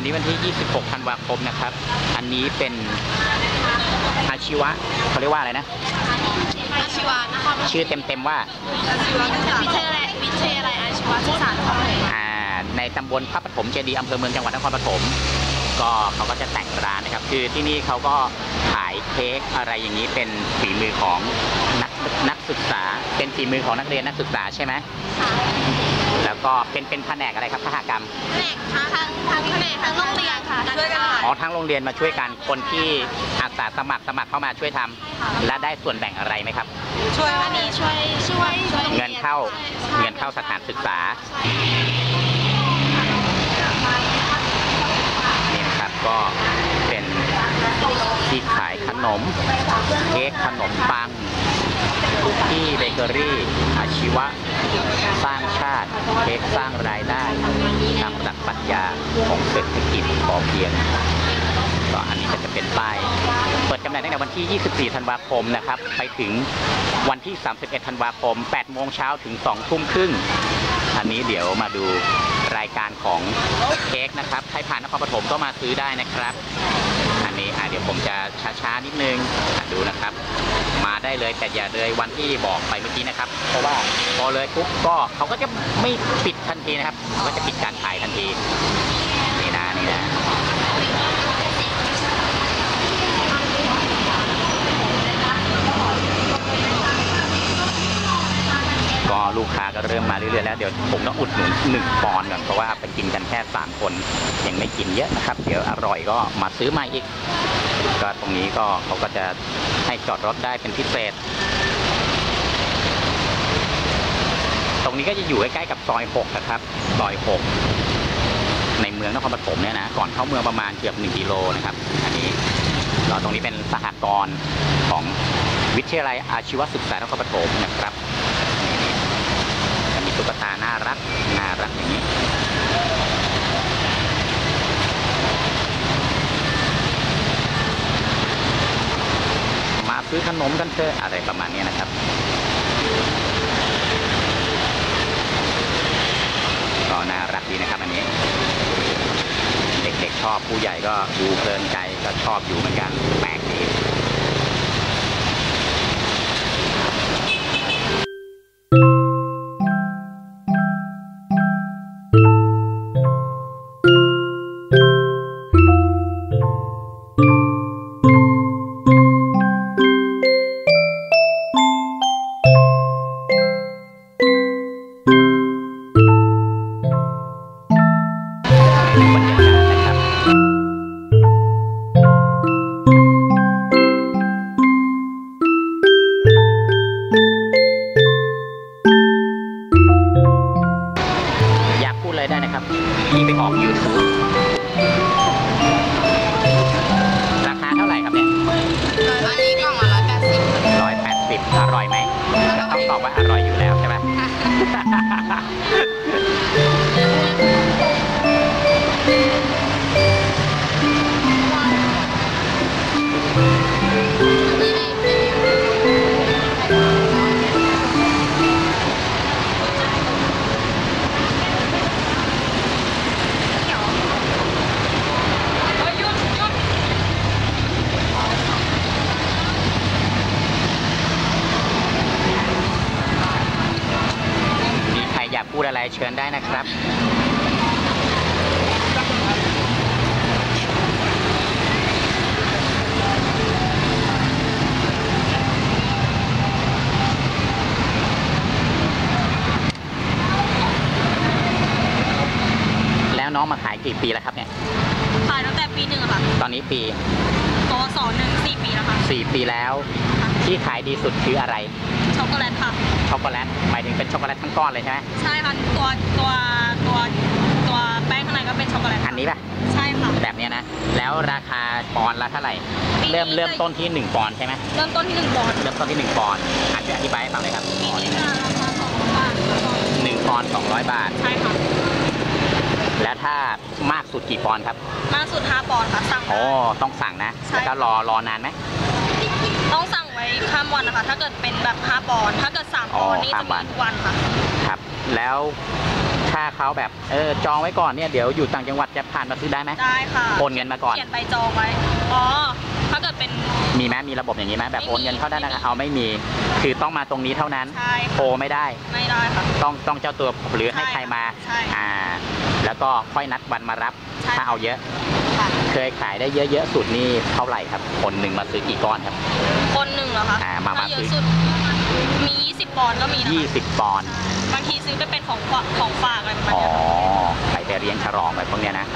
วันนี้วันที่ 26 ธันวาคมนะครับ อันนี้เป็นอาชีวะเขาเรียกว่าอะไรนะ อาชีวะนครปฐมชื่อเต็มๆว่า อาชีวะวิทยาลัยวิทยาลัยอาชีวศึกษานครปฐมอ่าในตำบลพระปฐมเจดีย์อำเภอเมืองจังหวัดนครปฐมก็เขาก็จะแต่งร้านนะครับ คือที่นี่เขาก็ขายเค้กอะไรอย่างนี้เป็นฝีมือของนักนักศึกษา เป็นฝีมือของนักเรียนนักศึกษาใช่ไหมค่ะ แล้วก็เป็นเป็นแผนกอะไรครับสหกรรมแผนกทางทางทางแผนกทางโรงเรียนค่ะช่วยกันอ๋อทั้งโรงเรียนมาช่วยกันคนที่อาสาสมัครสมัครเข้ามาช่วยทำและได้ส่วนแบ่งอะไรไหมครับ ช่วยอันนี้ช่วยช่วยโรงรียเงินเข้าใช่เงินเข้าสถานศึกษานี่นะครับก็เป็นที่ขายขนมเค้กขนมปัง คุกกี้เบเกอรี่อาชีวะ สร้างชาติเค้กสร้างรายได้นำหลักปรัชญาของเศรษฐกิจพอเพียงก็อันนี้ก็จะเป็นป้าย เปิดจำหน่ายตั้งแต่วันที่ 24 ธันวาคมนะครับ ไปถึงวันที่ 31 ธันวาคม 8 โมงเช้าถึง 2 ทุ่มครึ่งอันนี้เดี๋ยวมาดูรายการของ เค้กนะครับใครผ่านนครปฐมก็มาซื้อได้นะครับ อันนี้อะเดี๋ยวผมจะช้าๆนิดนึงดูนะครับ มาได้เลยแต่อย่าเลยวันที่บอกไปเมื่อกี้นะครับ เพราะว่าพอเลยปุ๊บก็เขาก็จะไม่ปิดทันทีนะครับเขาก็จะปิดการขายทันที นี่นะนี่นะ ก็ลูกค้าก็เริ่มมาเรื่อยๆแล้วเดี๋ยวผมต้องอุดหนุนหนึ่งปอนด์ก่อนเพราะว่าไปกินกันแค่สามคนยังไม่กินเยอะนะครับ เดี๋ยวอร่อยก็มาซื้อใหม่อีก ก็ตรงนี้ก็เขาก็จะให้จอดรถได้เป็นพิเศษ ตรงนี้ก็จะอยู่ใกล้ๆกับซอย6นะครับซอย6ในเมืองนครปฐมเนี่ยนะก่อนเข้าเมืองประมาณเกือบ1กิโลนะครับ อันนี้เราตรงนี้เป็นสหกรณ์ของวิทยาลัยอาชีวศึกษานครปฐมนะครับ ตุ๊กตาน่ารักน่ารักอย่างนี้มาซื้อขนมกันเถอะอะไรประมาณนี้นะครับก็น่ารักดีนะครับอันนี้ เด็กๆชอบผู้ใหญ่ก็ดูเพลินใจก็ชอบอยู่เหมือนกันแปลกดี ว่าอร่อยอยู่แล้วใช่ไหม กี่ปีแล้วครับเนี่ยขายตั้งแต่ปีหนึ่งอะค่ะตอนนี้ปีปวสหนึ่งสี่ปีแล้วค่ะ4ปีแล้ว ที่ขายดีสุดคืออะไร ช็อกโกแลตค่ะช็อกโกแลตหมายถึงเป็นช็อกโกแลตทั้งก้อนเลยใช่ไหมใช่ค่ะตัวตัวตัวตัวแป้งข้างในก็เป็นช็อกโกแลตอันนี้ป่ะใช่ค่ะแบบเนี้ยนะแล้วราคาปอนด์ละเท่าไหร่ ปีนี้เริ่มเริ่มต้นที่ 1 ปอนด์ใช่ไหมเริ่มต้นที่หนึ่งปอนด์เริ่มต้นที่ 1 ปอนด์อาจจะอธิบายให้ฟังเลยครับปีอ๋อนี้นี่จะนะราคาสองบาทหนึ่งปอนด์200 บาท ใช่ค่ะ แล้วถ้ามากสุดกี่ปอนด์ครับ มากสุดห้าปอนด์ค่ะสั่ง โอ้ได้ต้องสั่งนะ ใช่ แล้วก็รอรอนานไหม ต้องสั่งไว้ข้ามวันนะคะ ถ้าเกิดเป็นแบบ 5 ปอนด์ถ้าเกิด 3 ปอนด์นี่จะมีทุกวันค่ะ ครับ แล้วถ้าเขาแบบเออจองไว้ก่อนเนี่ยเดี๋ยวอยู่ต่างจังหวัดจะผ่านมาซื้อได้ไหมได้ค่ะ โอนเงินมาก่อน เขียนใบจองไว้ อ๋อ ถ้าเกิดเป็น มีไหมมีระบบอย่างนี้ไหมแบบไม่มีโอนเงินเข้าได้นะคะเอาไม่มี คือต้องมาตรงนี้เท่านั้นใช่โทรค่ะไม่ได้ ไม่ได้ค่ะ ต้องต้องเจ้าตัวหรือให้ใครมาใช่อ่า แล้วก็ค่อยนัดวันมารับ ใช่ ถ้าเอาเยอะ ค่ะเคยขายได้เยอะๆสุดนี่เท่าไหร่ครับ คนหนึ่งมาซื้อกี่ก้อนครับ คนหนึ่งเหรอคะอ่ามามา ถ้เยซื้อะอสุด มี 20ปอนด์ก็มีนะคะ20ปอนด์บางทีซื้อไปเป็นของฝากของฝากอะไรประมาณอ๋อเนี้ยค่ะไปไปเลี้ยงฉลองแบบพวกเนี้ยนะ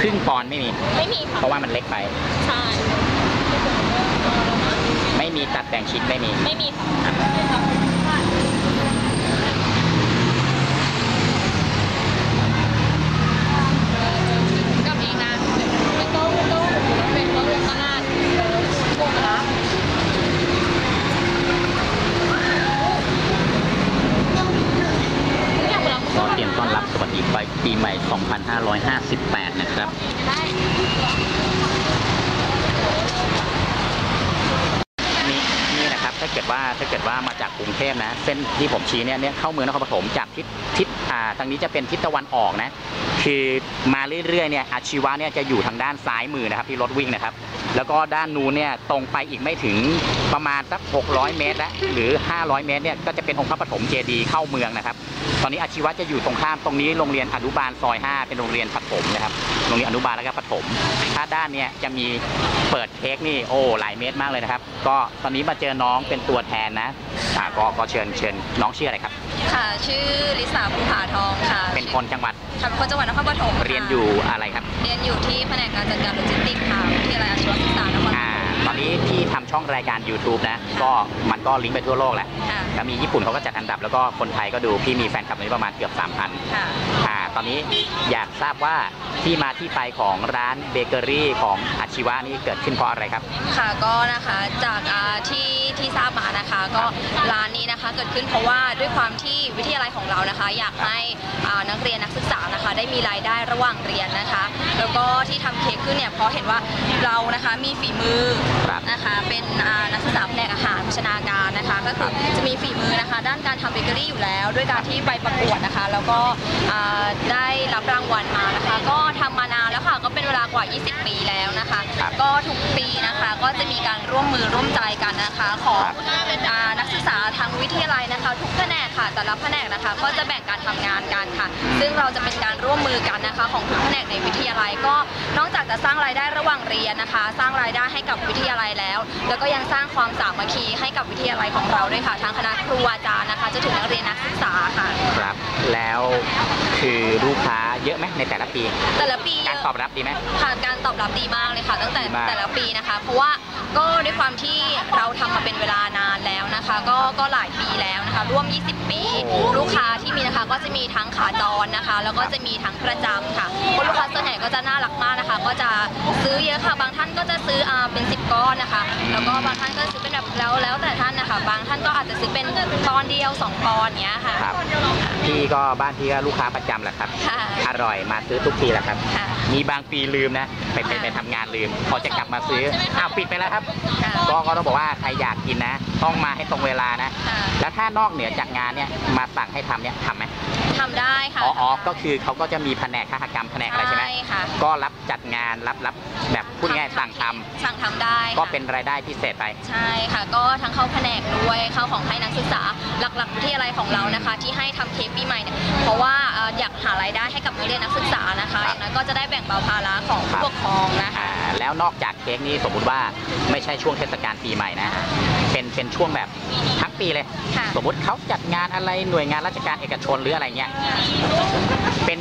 ครึ่งปอนด์ไม่มี ไม่มีค่ะเพราะว่ามันเล็กไป ใช่ ไม่มีตัดแบ่งชิ้นไม่มี ไม่มีค่ะ กับเองนะไม่ต้องไม่ต้องเป็นรถเรือตลาดพวกละ ก็เตรียมต้อนรับสวัสดีปีใหม่ 2558 นะครับ นี่นี่นะครับถ้าเกิด ว่าถ้าเกิดว่ามาจากกรุงเทพนะ เส้นที่ผมชี้เนี่ยเนี่ยเข้าเมืองนครปฐมจากทิศทิศอ่าทางนี้จะเป็นทิศตะวันออกนะคือมาเรื่อยๆเนี่ยอาชีวะเนี่ยจะอยู่ทางด้านซ้ายมือนะครับที่รถวิ่งนะครับ แล้วก็ด้านนู้นเนี่ยตรงไปอีกไม่ถึงประมาณสัก 600 เมตรแล้วหรือ 500 เมตรเนี่ยก็จะเป็นองค์พระปฐมเจดีย์เข้าเมืองนะครับ ตอนนี้อาชีวะจะอยู่ตรงข้ามตรงนี้โรงเรียนอนุบาลซอย 5 เป็นโรงเรียนปฐมนะครับโรงเรียนอนุบาลแล้วก็ปฐมถ้าด้านเนี้ยจะมีเปิดเค้กนี่โอ้หลายเมตรมากเลยนะครับ ก็ตอนนี้มาเจอน้องเป็นตัวแทนนะอ่าก็ก็เชิญเชิญน้องชื่ออะไรครับ ค่ะ ชื่อลิสาภูผาทองค่ะ เป็นคนจังหวัด ค่ะเป็นคนจังหวัดนครปฐมค่ะเรียนอยู่อะไรครับ เรียนอยู่ที่แผนกการจัดการโลจิสติกส์ค่ะวิทยาลัยอาชีวศึกษานครปฐม ตอนนี้ที่ทำช่องรายการ YouTube นะ ก็มันก็ลิงก์ไปทั่วโลกแล้วค่ะแล้วมีญี่ปุ่นเขาก็จัดอันดับ แล้วก็คนไทยก็ดู พี่มีแฟนคลับตอนนี้ประมาณเกือบ 3,000ค่ะอ่าตอนนี้อยากทราบว่าที่มาที่ไปของร้านเบเกอรี่ของอาชีวะนี่เกิดขึ้นเพราะอะไรครับ ค่ะก็นะคะจากอ่าที่ที่ทราบมานะคะก็ร้านนี้นะคะเกิดขึ้นเพราะว่าด้วยความที่วิทยาลัยของเรานะคะ อยากให้อ่านักเรียนนักศึกษานะคะ ได้มีรายได้ระหว่างเรียนนะคะ แล้วก็ที่ทำเค้กขึ้นเนี่ยเพราะเห็นว่าเรานะคะมีฝีมือครับ นะคะ เป็นอ่านักศึกษาแผนกอาหารโภชนาการนะคะ ก็คือจะมีฝีมือนะคะ ด้านการทำเบเกอรี่อยู่แล้ว ด้วยการที่ไปประกวดนะคะ แล้วก็อ่าได้รับรางวัลมานะคะ ก็ทำมานานแล้วค่ะ ก็เป็นเวลากว่า 20 ปีแล้วนะคะครับก็ทุกปีนะคะก็จะมีการร่วมมือร่วมใจกันนะคะ ของครับอ่านักศึกษาทางวิทยาลัยนะคะ ทุกแผนก ค่ะ แต่ละแผนกนะคะ ก็จะแบ่งการทำงานกันค่ะ ซึ่งเราจะเป็นการร่วมมือกันนะคะ ของทุกแผนกในวิทยาลัยก็นอกจากจะสร้างรายได้ระหว่างเรียนนะคะ สร้างรายได้ให้กับวิทยาลัยแล้ว แล้วก็ยังสร้างความสามัคคีให้กับวิทยาลัยของเราด้วยค่ะทางคณะครูอาจารย์นะคะจะถึงนักเรียนนักศึกษาค่ะ ครับ แล้วคือลูกค้าเยอะไหมในแต่ละปี แต่ละปีการตอบรับดีไหมค่ะการตอบรับดีมากเลยค่ะ ตั้งแต่ดีมากแต่ละปีนะคะ เพราะว่าก็ด้วยความที่เราทำมาเป็นเวลานานแล้วนะคะ ก็ก็หลายปีแล้วนะคะ ร่วม 20ปีลูกค้าที่มีนะคะก็จะมีทั้งขาจรนะคะ แล้วก็จะมีทั้งประจำค่ะคนลูกค้าส่วนใหญ่ก็จะน่ารักมากนะคะ ก็จะซื้อเยอะค่ะ บางท่านก็จะซื้ออ่าเป็น 10 ก้อนนะคะ แล้วก็บางท่านก็ซื้อเป็นแบบแล้วแล้วแต่ท่านนะคะ บางท่านก็อาจจะซื้อเป็นปอนด์เดียวสองปอนด์เนี้ยค่ะครับพี่ก็บ้านพี่ก็ลูกค้าประจำแหละครับค่ะอร่อยมาซื้อทุกทีแหละครับค่ะมีบางปีลืมนะไปไปค่ะไปทำงานลืม พอจะกลับมาซื้ออ้าวปิดไปแล้วครับค่ะก็ก็ต้องบอกว่าใครอยากกินนะ ต้องมาให้ตรงเวลานะค่ะแล้วถ้านอกเหนือจากงานเนี่ยมาสั่งให้ทำเนี่ยทำไหมทำได้ค่ะ อ๋ออ๋อก็คือเขาก็จะมีแผนกคหกรรมแผนกอะไรใช่ไหมค่ะ ก็รับจัดงานรับรับแบบพูดง่ายๆสั่งทำสั่งทำได้ค่ะก็เป็นรายได้พิเศษไป ใช่ค่ะ ก็ทั้งเข้าแผนกด้วยเข้าของให้นักศึกษาหลักๆวิทยาลัยของเรานะคะ ที่ให้ทำเค้กปีใหม่เนี่ยเพราะว่าเอ่ออยากหารายได้ให้กับนักเรียนนักศึกษานะคะคอรับย่างนั้นก็จะได้แบ่งเบาภาระของครัผู้บปกครองนะคะ อ่าแล้วนอกจากเค้กนี่สมมุติว่าไม่ใช่ช่วงเทศกาลปีใหม่นะเป็นเป็นช่วงแบบทั้งปีเลยค่ะสมมุติเขาจัดงานอะไรหน่วยงานราชการเอกชนหรืออะไรเงี้ยเป็น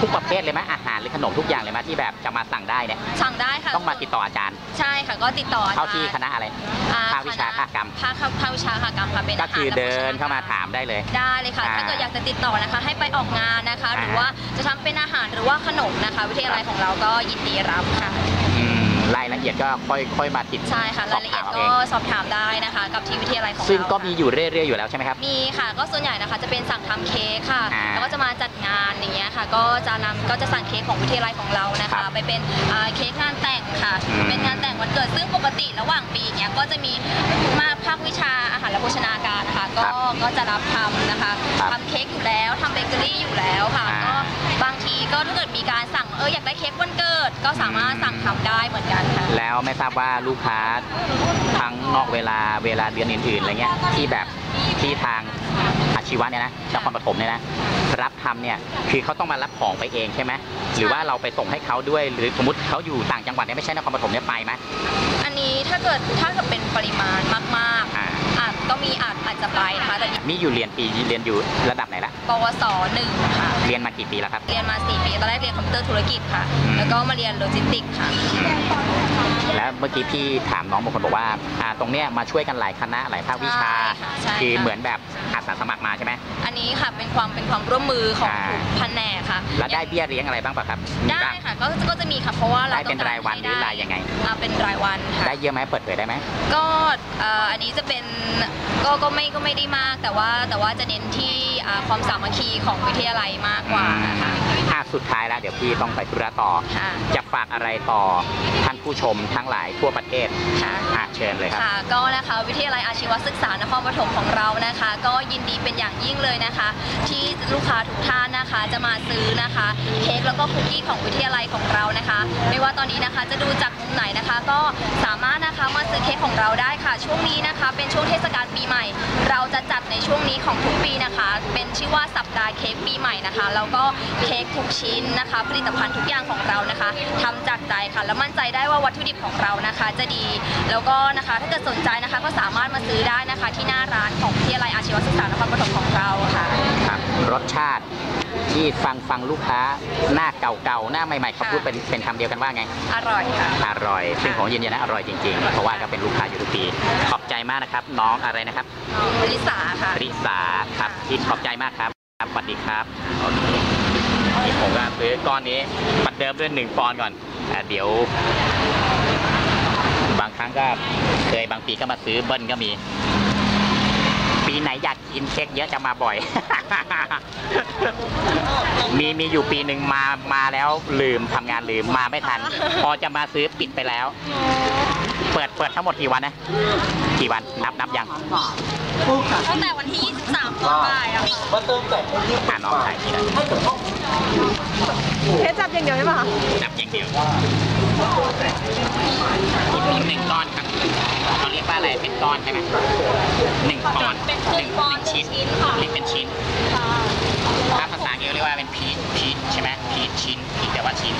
ทุกประเภทเลยไหมอาหารหรือขนมทุกอย่างเลยไหมที่แบบจะมาสั่งได้เนี่ยสั่งได้ค่ะต้องมาติดต่ออาจารย์ ใช่ค่ะก็ติดต่ออจรย์เข้าที่คณะอะไรอ่ภาควิชาคหกรรมภาคภาควิชาคหกรรมค่ะเป็นก็คืออาหารและเดินโภชเข้ามาถามได้เลย ได้เลยค่ะอ่าถ้าเกิดอยากจะติดต่อนะคะ ให้ไปออกงานนะคะ หรืออ่าว่าจะทำเป็นอาหารหรือว่าขนมนะคะ วิทยาลัยของเราก็ยินดีรับค่ะอืมรายละละเอียดก็ค่อยค่อยมาติดใช่ค่ะสราอยบละเอีถายมดเอาก็เองสอบถามได้นะคะ กับที่วิทยาลัยของเราซึ่งก็มีค่ะอยู่เรื่อยๆอยู่แล้วใช่ไหมครับมีค่ะ ก็ส่วนใหญ่นะคะจะเป็นสั่งทำเค้กค่ะอ่าแล้วก็จะมาจัดงานอย่างเงี้ยค่ะ ก็จะนำก็จะสั่งเค้กของวิทยาลัยของเรานะครัคะบไปเป็นอ่าเค้กงานแต่งค่ะอืมเป็นงานแต่งวันเกิดซึ่งปกติระหว่างปีเนี้ยก็จะมีมาภาควิชาอาหารและโภชนาการนะคะก็ก็จะรับทำนะคะครับทำเค้กอยู่แล้วทำเบเกอรี่อยู่แล้วค่ะอ่าก็ บางทีก็ถ้าเกิดมีการสั่งเอออยากได้เค้กวันเกิด ก็สามารถสั่งทำได้เหมือนกันค่ะ แล้วไม่ทราบว่าลูกค้าทั้งนอกเวลาเวลาเรียนอื่นๆอะไรเงี้ยที่แบบที่ทางอาชีวะเนี่ยนะนครปฐมเนี่ยนะรับทำเนี่ยคือเขาต้องมารับของไปเองใช่ไหมหรือว่าเราไปส่งให้เขาด้วย หรือสมมติเขาอยู่ต่างจังหวัดเนี่ยไม่ใช่นครปฐมเนี่ยไปไหมอันนี้ถ้าเกิดถ้าเกิดเป็นปริมาณมากอ่าๆอาจก็มี อาจอาจจะไปนะคะแต่นี่อยู่เรียนปีเรียนอยู่ระดับไหนละปวสหนึ่งค่ะ เรียนมากี่ปีแล้วครับ เรียนมา 4 ปี ตอนแรกเรียนคอมพิวเตอร์ธุรกิจค่ะอืมแล้วก็มาเรียนโลจิสติกส์ค่ะ แล้วเมื่อกี้พี่ถามน้องบางคนบอกว่าอ่าตรงเนี้ยมาช่วยกันหลายคณะหลายภาควิชาใช่ค่ะใช่ค่ะ คือเหมือนแบบอาสาสมัครมาใช่ไหม อันนี้ค่ะเป็นความเป็นความร่วมมือของอ่า ทุกแผนกค่ะแล้วได้เบี้ยเลี้ยงอะไรบ้างปะครับมีได้บ้างค่ะก็ก็จะมีค่ะเพราะว่าเราได้เป็นต้องกรายวันหรือให้รายยังไง อ่าเป็นรายวันค่ะ ได้เยอะไหมเปิดเผยได้ไหม ก็เอ่ออันนี้จะเป็นก็ก็ไม่ไม่ก็ไม่ได้มาก แต่ว่าแต่ว่าจะเน้นที่ความสามัคคีของวิทยาลัยมากกว่าค่ะอะสุดท้ายแล้วเดี๋ยวพี่ต้องไปธุระต่อ ค่ะ จะฝากอะไรต่อท่านผู้ชมทั้งหลายทั่วประเทศค่ะ อะเชิญเลยครับ ค่ะก็นะคะวิทยาลัยอาชีวศึกษานครปฐมของเรานะคะ ก็ยินดีเป็นอย่างยิ่งเลยนะคะ ที่ลูกค้าทุกท่านนะคะจะมาซื้อนะคะเค้กแล้วก็คุกกี้ของวิทยาลัยของเรานะคะ ไม่ว่าตอนนี้นะคะจะดูจากมุมไหนนะคะ ก็สามารถนะคะมาซื้อเค้กของเราได้ค่ะ ช่วงนี้นะคะ เป็นช่วงเทศกาลปีใหม่ เราจะจัดในช่วงนี้ของทุกปีนะคะเป็นชื่อว่าสัปดาห์เค้กปีใหม่นะคะ แล้วก็เค้กทุกชิ้นนะคะ ผลิตภัณฑ์ทุกอย่างของเรานะคะทำจากใจค่ะ แล้วมั่นใจได้ว่าวัตถุดิบของเรานะคะ จะดี แล้วก็นะคะถ้าเกิดสนใจนะคะก็สามารถมาซื้อได้นะคะ ที่หน้าร้านของวิทยาลัยอาชีวศึกษานครปฐมของเราค่ะ ครับรสชาติที่ฟังฟังลูกค้าหน้าเก่าๆหน้าใหม่ๆเขาพูดเป็นเป็นคำเดียวกันว่าไง อร่อยค่ะ อร่อยซึ่งผมยืนยันนะอร่อยจริงๆ เพราะว่าก็เป็นลูกค้าอยู่ทุกปีขอบใจมากนะครับ น้องอะไรนะครับลิสาค่ะริสาครับที่ขอบใจมากครับครับสวัสดีครับโอเคนี่ผมก็ซื้อก้อนนี้ปัดเดิมด้วยหนึ่งปอนด์ก่อนอ่าเดี๋ยว บางครั้งก็เคยบางปีก็มาซื้อเบิ้ลก็มี ปีไหนอยากกินเค้กเยอะจะมาบ่อย มีมีอยู่ปีหนึ่งมามาแล้วลืมทำงานลืมมาไม่ทัน พอจะมาซื้อปิดไปแล้ว เปิดเปิดทั้งหมดกี่วันนะกี่วันนับนับยังตั้งแต่วันที่ 23ต้นไปอะค่ะอ่าน้องถ่ายทีละเพชจับอย่างเดียวใช่ปะคะจับอย่างเดียวอีกหนึ่งก้อนครับเขาเรียกว่าอะไรเป็นก้อนใช่ไหมหนึ่งก้อนหนึ่งชิ้นเรียกเป็นชิ้นถ้าภาษาอังกฤษเรียกว่าเป็นพีชพีชใช่ไหมพีชชิ้นพีชแต่ว่าชิ้น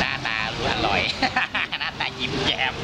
หน้าตารู้อร่อย หน้าตายิ้มแย้ม